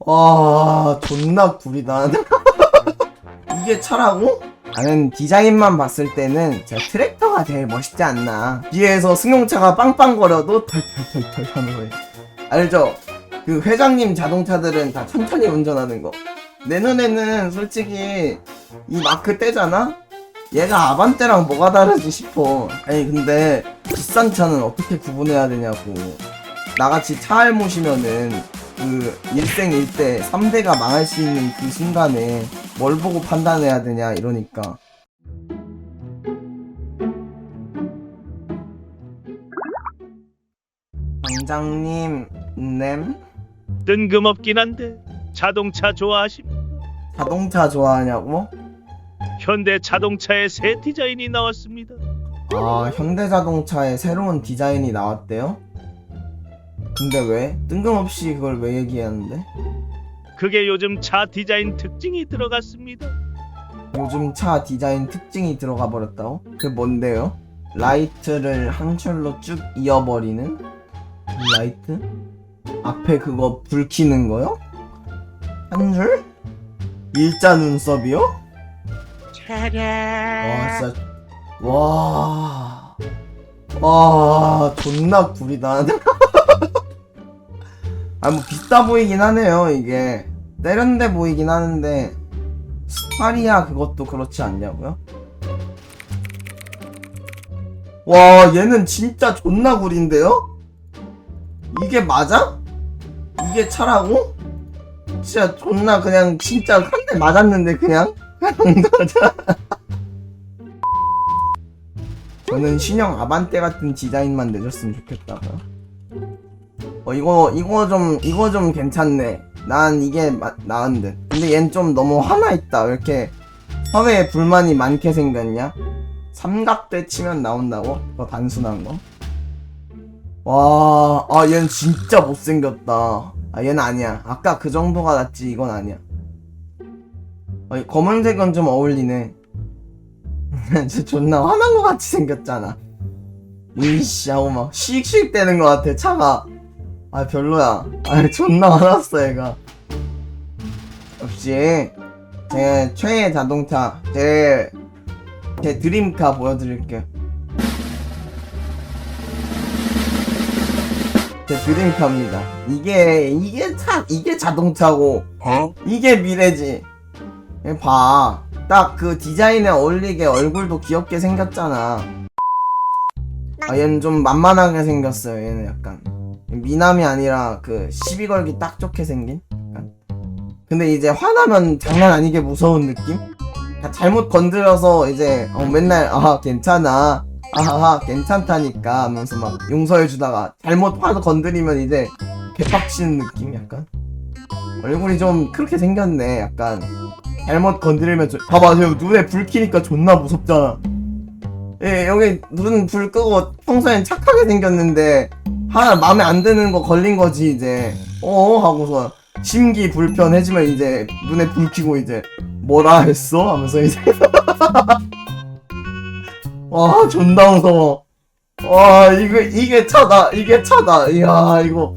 와 존나 구리다 이게 차라고? 나는 디자인만 봤을 때는 제 트랙터가 제일 멋있지 않나 뒤에서 승용차가 빵빵거려도 털털털털 하는 거예요 알죠? 그 회장님 자동차들은 다 천천히 운전하는 거내 눈에는 솔직히 이 마크 떼잖아? 얘가 아반떼랑 뭐가 다르지 싶어 아니 근데 비싼 차는 어떻게 구분해야 되냐고 나같이 차알 모시면은 그 일생일대 3대가 망할 수 있는 그 순간에 뭘 보고 판단해야 되냐 이러니까 당장님 냄 뜬금없긴 한데 자동차 좋아하십니까? 자동차 좋아하냐고? 현대 자동차의 새 디자인이 나왔습니다. 아 현대 자동차에 새로운 디자인이 나왔대요? 근데 왜? 뜬금없이 그걸 왜 얘기하는데? 그게 요즘 차 디자인 특징이 들어갔습니다. 요즘 차 디자인 특징이 들어가 버렸다고? 그게 뭔데요? 라이트를 한 줄로 쭉 이어버리는 라이트? 앞에 그거 불 켜는 거요? 한 줄? 일자 눈썹이요? 와 진짜 와... 와 존나 구리다 아 뭐 비싸 보이긴 하네요 이게 세련돼 보이긴 하는데 스파리아 그것도 그렇지 않냐고요? 와 얘는 진짜 존나 구린데요? 이게 맞아? 이게 차라고? 진짜 존나 그냥 진짜 한 대 맞았는데 그냥? 저는 신형 아반떼 같은 디자인만 내줬으면 좋겠다고요. 어 이거 이거 좀 이거 좀 괜찮네. 난 이게 마, 나은 듯. 근데 얜 좀 너무 화나 있다. 왜 이렇게 사회에 불만이 많게 생겼냐? 삼각대 치면 나온다고? 더 단순한 거? 와, 아 얘는 진짜 못생겼다. 아 얘는 아니야. 아까 그 정도가 낫지 이건 아니야. 어, 이 검은색은 좀 어울리네. 진짜 존나 화난 것 같이 생겼잖아. 으이씨 하고 막 씩씩 대는 것 같아 차가. 아 별로야. 아 존나 화났어 얘가. 역시 제 최애 자동차 제 제 드림카 보여드릴게요. 제 드림카입니다. 이게 이게 차 이게 자동차고 이게 미래지. 얘 봐. 딱 그 디자인에 어울리게 얼굴도 귀엽게 생겼잖아. 아, 얘는 좀 만만하게 생겼어요. 얘는 약간. 미남이 아니라 그 시비 걸기 딱 좋게 생긴? 근데 이제 화나면 장난 아니게 무서운 느낌? 그러니까 잘못 건드려서 이제 어, 맨날 아 괜찮아. 아하하 괜찮다니까 하면서 막 용서해주다가 잘못 화도 건드리면 이제 개빡치는 느낌? 약간? 얼굴이 좀 그렇게 생겼네 약간. 잘못 건드리면 좀 봐봐 저 눈에 불 켜니까 존나 무섭잖아. 예 여기 눈 불 끄고 평소엔 착하게 생겼는데 하나 마음에 안 드는 거 걸린 거지 이제. 어 하고서 심기 불편해지면 이제 눈에 불 켜고 이제 뭐라 했어? 하면서 이제. 와 존나 무서워 와 이거 이게 차다 이게 차다. 이야 이거.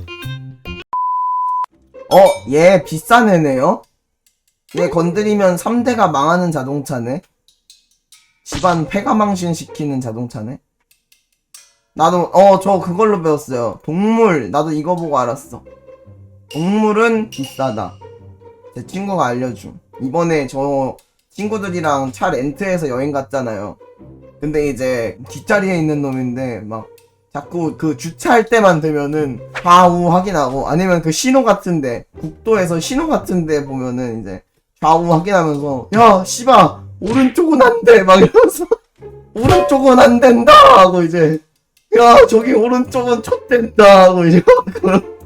어얘 비싼 애네요? 얘 건드리면 3대가 망하는 자동차네? 집안 폐가망신 시키는 자동차네 나도 어 저 그걸로 배웠어요. 동물 나도 이거 보고 알았어. 동물은 비싸다. 제 친구가 알려줌 이번에 저 친구들이랑 차 렌트해서 여행 갔잖아요. 근데 이제 뒷자리에 있는 놈인데 막 자꾸 그 주차할 때만 되면은 좌우 확인하고 아니면 그 신호 같은데 국도에서 신호 같은데 보면은 이제 좌우 확인하면서 야 씨바 오른쪽은 안 돼. 막 이러면서 오른쪽은 안 된다. 하고 이제 야 저기 오른쪽은 촉된다 하고 그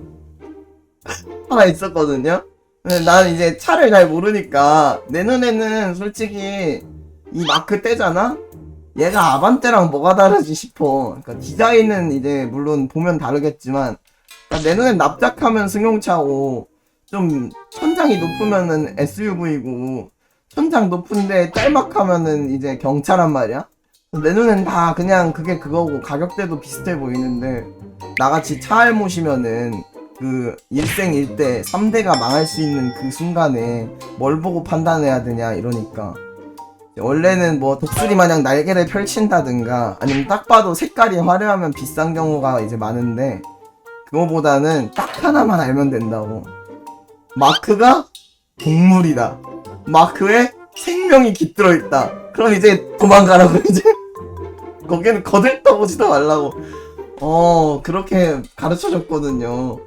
하나 있었거든요 난 이제 차를 잘 모르니까 내 눈에는 솔직히 이 마크 떼잖아 얘가 아반떼랑 뭐가 다르지 싶어. 그러니까 디자인은 이제 물론 보면 다르겠지만 그러니까 내 눈엔 납작하면 승용차고 좀 천장이 높으면은 SUV고 천장 높은데 짤막하면은 이제 경차란 말이야. 내 눈엔 다 그냥 그게 그거고 가격대도 비슷해 보이는데 나같이 차알 모시면은 그 일생일대 3대가 망할 수 있는 그 순간에 뭘 보고 판단해야 되냐 이러니까 원래는 뭐 독수리 마냥 날개를 펼친다든가 아니면 딱 봐도 색깔이 화려하면 비싼 경우가 이제 많은데 그거보다는 딱 하나만 알면 된다고. 마크가 동물이다. 마크에 생명이 깃들어 있다. 그럼 이제 도망가라고 이제 거기는 거들떠보지도 말라고. 어 그렇게 가르쳐 줬거든요.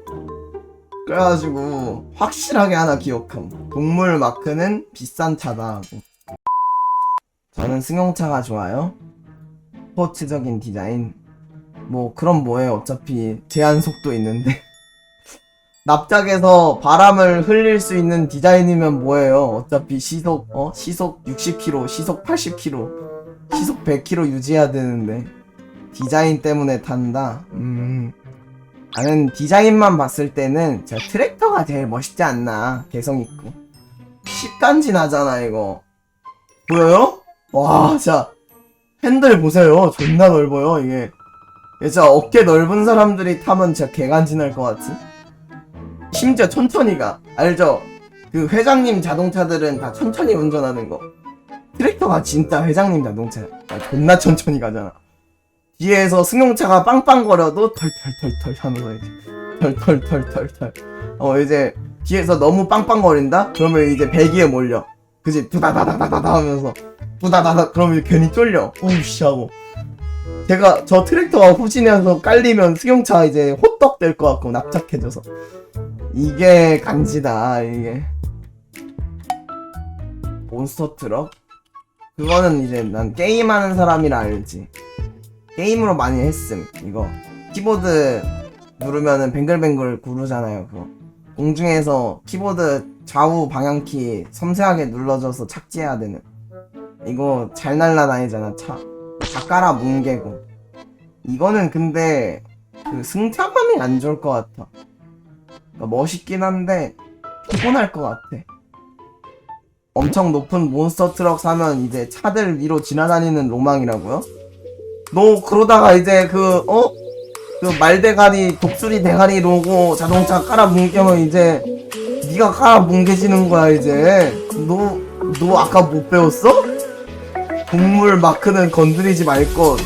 그래가지고 확실하게 하나 기억함. 동물 마크는 비싼 차다 하고. 저는 승용차가 좋아요. 스포츠적인 디자인. 뭐 그럼 뭐예요 어차피 제한 속도 있는데. 납작해서 바람을 흘릴 수 있는 디자인이면 뭐예요? 어차피 시속 어? 시속 60km 시속 80km 시속 100km 유지해야 되는데 디자인 때문에 탄다? 음. 나는 디자인만 봤을 때는 저 트랙터가 제일 멋있지 않나 개성 있고. 십간지나잖아 이거. 보여요? 와 진짜. 핸들 보세요. 존나 넓어요 이게 진짜 어깨 넓은 사람들이 타면 진짜 개간지날 것 같은? 심지어 천천히 가. 알죠? 그 회장님 자동차들은 다 천천히 운전하는 거 트랙터가 진짜 회장님 자동차야 아, 존나 천천히 가잖아. 뒤에서 승용차가 빵빵거려도 털털털털 하면서 이제 털털털털털. 어 이제 뒤에서 너무 빵빵거린다? 그러면 이제 배기에 몰려. 그지? 두다다다다다 하면서. 두다다다 그러면 괜히 쫄려. 오우씨 하고. 제가 저 트랙터가 후진해서 깔리면 승용차 이제 호떡 될 것 같고 납작해져서. 이게 간지다 이게. 몬스터 트럭 그거는 이제 난 게임하는 사람이라 알지. 게임으로 많이 했음 이거. 키보드 누르면은 뱅글뱅글 구르잖아요 그거. 공중에서 키보드 좌우 방향키 섬세하게 눌러줘서 착지해야 되는. 이거 잘 날라다니잖아 차. 다 깔아 뭉개고. 이거는 근데 그 승차감이 안 좋을 것 같아. 그러니까 멋있긴 한데 피곤할 것 같아 엄청 높은 몬스터 트럭 사면 이제 차들 위로 지나다니는 로망이라고요? 너 그러다가 이제 그 어? 그 말대가리 독수리 대가리 로고 자동차 깔아 뭉개면 이제 네가 깔아 뭉개지는 거야 이제 너너 아까 못 배웠어? 동물 마크는 건드리지 말것